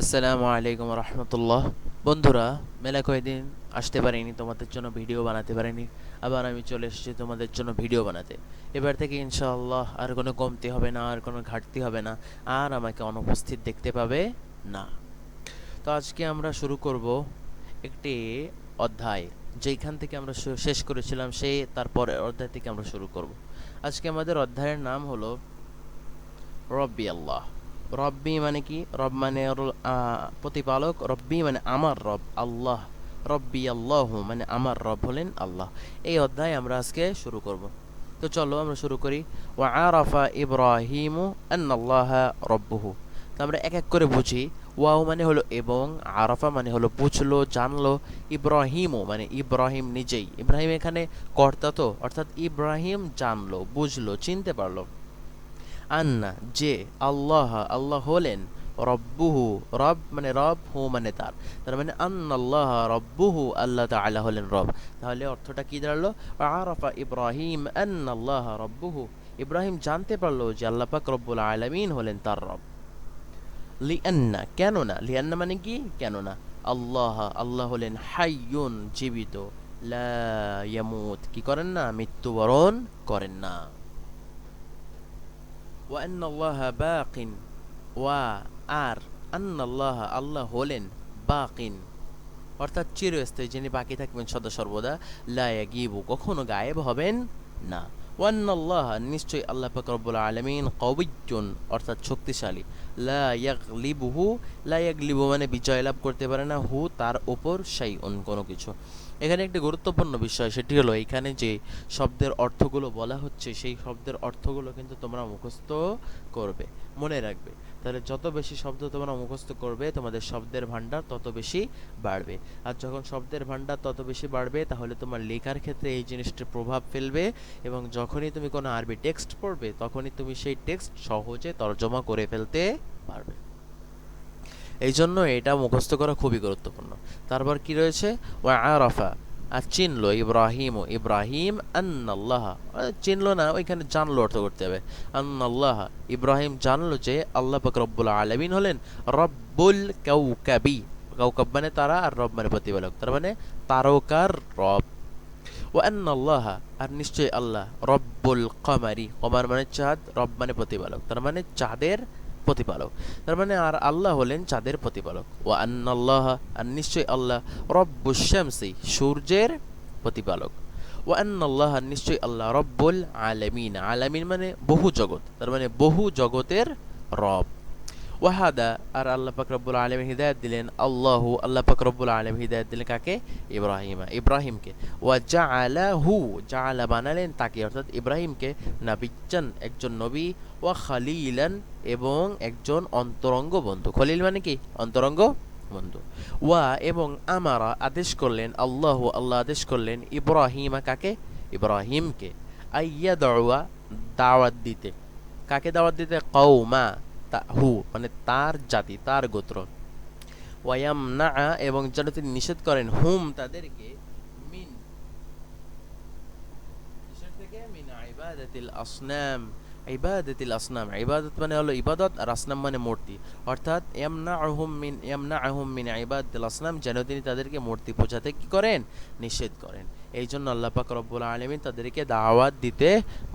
আসসালামু আলাইকুম রহমতুল্লাহ। বন্ধুরা, মেলা কয়েকদিন আসতে পারিনি, তোমাদের জন্য ভিডিও বানাতে পারিনি, আবার আমি চলে এসেছি তোমাদের জন্য ভিডিও বানাতে। এবার থেকে ইনশাআল্লাহ আর কোনো কমতি হবে না, আর কোনো ঘাটতি হবে না, আর আমাকে অনুপস্থিত দেখতে পাবে না। তো আজকে আমরা শুরু করব একটি অধ্যায়, যেইখান থেকে আমরা শেষ করেছিলাম সেই তারপরে অধ্যায় থেকে আমরা শুরু করব। আজকে আমাদের অধ্যায়ের নাম হলো রব্বি আল্লাহ। রব্বি মানে কি? রব মানে প্রতিপালক। রব্বি মানে আমার রব, আল্লাহ। রব্বি আল্লাহ মানে আমার রব হলেন আল্লাহ। এই অধ্যায় আমরা আজকে শুরু করব। তো চলো আমরা শুরু করি। ও আরাফা ইব্রাহিমু রব্বুহু। তো আমরা এক এক করে বুঝি। ওয়াও মানে হলো এবং, আরাফা মানে হলো বুঝলো, জানলো। ইব্রাহিমও মানে ইব্রাহিম নিজেই। ইব্রাহিম এখানে কর্তা তো, অর্থাৎ ইব্রাহিম জানলো, বুঝলো, চিনতে পারল। আন্না, যে আল্লাহ আল্লাহ হলেন রব্বুহু, রব মানে রব, হু মানে তার। তার মানে আন্নাল্লাহ রব্বুহু, আল্লাহ তাআলা হলেন রব। তাহলে অর্থটা কি দাঁড়াল? আরাফা ইব্রাহিম আন্নাল্লাহ রব্বুহু। ইব্রাহিম জানতে পারল যে আল্লাহ পাক রব্বুল আলামিন হলেন তার রব। লিআন্না, কেননা? লিআন্না মানে কি? কেননা? আল্লাহ আল্লাহ হলেন হাইয়ুন, জীবিত। লা ইয়ামুত। কি করেন না? মৃত্যুবরণ করেন না। ওয়ান আল্লাহ বাকিন ওয়া আর আন্নাল্লাহ আল্লাহ হলেন বাকিন। অর্থাৎ চিরস্থায়ী যিনি বাকি থাকবেন সদা সর্বদা লায়া গিবু কখনো গায়েব হবেন না। ওয়ান্নাল্লাহ নিশ্চয়ই আল্লাহ পাকরবুল আলমিন কবিজ্জন, অর্থাৎ শক্তিশালী। লায়াগলিবহু লায়াগলিবু মানে বিজয় লাভ করতে পারে না, হু তার ওপর সেই অন্য কোনো কিছু। এখানে একটি গুরুত্বপূর্ণ বিষয়, সেটি হলো এখানে যে শব্দের অর্থগুলো বলা হচ্ছে, সেই শব্দের অর্থগুলো কিন্তু তোমরা মুখস্থ করবে, মনে রাখবে। তাহলে যত বেশি শব্দ তোমরা মুখস্থ করবে, তোমাদের শব্দের ভান্ডার তত বেশি বাড়বে। আর যখন শব্দের ভান্ডার তত বেশি বাড়বে, তাহলে তোমার লেখার ক্ষেত্রে এই জিনিসটির প্রভাব ফেলবে এবং যখনই তুমি কোনো আরবি টেক্সট পড়বে, তখনই তুমি সেই টেক্সট সহজে তর্জমা করে ফেলতে পারবে। এই জন্য এটা মুখস্থ করা খুবই গুরুত্বপূর্ণ। তারপর কি রয়েছে? ওয়া আর চিনলো ইব্রাহিম ও ইব্রাহিম আন্নাল্লাহ। চিনলো না, ওইখানে জানলো অর্থ করতে হবে। আন্নাল্লাহ, ইব্রাহিম জানলো যে আল্লাহ পাক রব্বুল আলামিন হলেন রব্বুল কাউকাবি। কাউকাব মানে তারা, আর রব মানে প্রতিপালক। তার মানে তারকার রব। ও আন্নাল্লাহ, আর নিশ্চয়ই আল্লাহ, রব্বুল কমারি। কমার মানে চাঁদ, রব মানে প্রতিপালক। তার মানে চাঁদের প্রতিপালক। তার মানে আর আল্লাহ হলেন চাঁদের প্রতিপালক। ও আন্নাল্লাহ, আর নিশ্চয়ই আল্লাহ রব্বুশ্যামসি সূর্যের প্রতিপালক। ও আন্নাল্লাহ, আর নিশ্চয়ই আল্লাহ রব্বুল আলামিন। আলামিন মানে বহু জগৎ, তার মানে বহু জগতের রব। ওয়াহাদা, আর আল্লাহ পাক রব্বুল আলম হিদায়ত দিলেন, আল্লাহ আল্লাহ পাক রব্বুল আলম হিদায়ত দিলেন কাকে? ইব্রাহিমা, ইব্রাহিমকে। ওয়া জাআলাহু, জাআলা বানালেন তাকে, অর্থাৎ ইব্রাহিমকে নাবিজ্জান একজন নবী, ওয়া খালিলান, এবং একজন অন্তরঙ্গ বন্ধু। খলিল মানে কি? অন্তরঙ্গ বন্ধু। ওয়া, এবং আমারা আদেশ করলেন, আল্লাহ আল্লাহ আদেশ করলেন, ইব্রাহিমা কাকে? ইব্রাহিমকে। আইয়া দাওয়া দাওয়াত দিতে। কাকে দাওয়াত দিতে? কৌমা হু মানে তার জাতি, তার গোত্র। ওয়ায়াম না এবং যেন তিনি নিষেধ করেন, হুম তাদেরকে মিন থেকে? আসনাম আসনাম। ইবাদত মানে হলো ইবাদত, আর আসনাম মানে মূর্তি। অর্থাৎ মিন আহুম আসনাম, যেন তিনি তাদেরকে মূর্তি পূজাতে কি করেন? নিষেধ করেন। এই জন্য আল্লাহ পাক রব্বুল আলামিন তাদেরকে দাওয়াত দিতে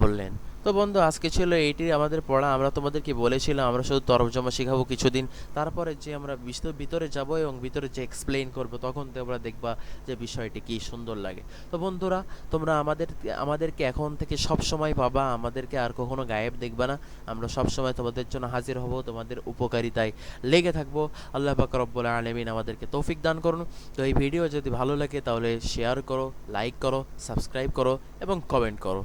বললেন। তো বন্ধু, আজকে ছিল এইটি, আমাদের পড়া। আমরা তোমাদেরকে বলেছিলাম, আমরা শুধু তরজমা শেখাবো কিছুদিন। তারপরে যে আমরা ভিতরে যাব এবং ভিতরে যে এক্সপ্লেইন করব, তখন তোমরা দেখবা যে বিষয়টি কি সুন্দর লাগে। তো বন্ধুরা, তোমরা আমাদের, আমাদেরকে এখন থেকে সব সময় পাবা আমাদেরকে আর কখনো গায়েব দেখবা না। আমরা সব সময় তোমাদের জন্য হাজির হব, তোমাদের উপকারিতায় লেগে থাকব। আল্লাহ পাক রব্বুল আলমিন আমাদেরকে তৌফিক দান করুন। তো এই ভিডিও যদি ভালো লাগে, তাহলে শেয়ার করো লাইক করো সাবস্ক্রাইব করো এবং কমেন্ট করো।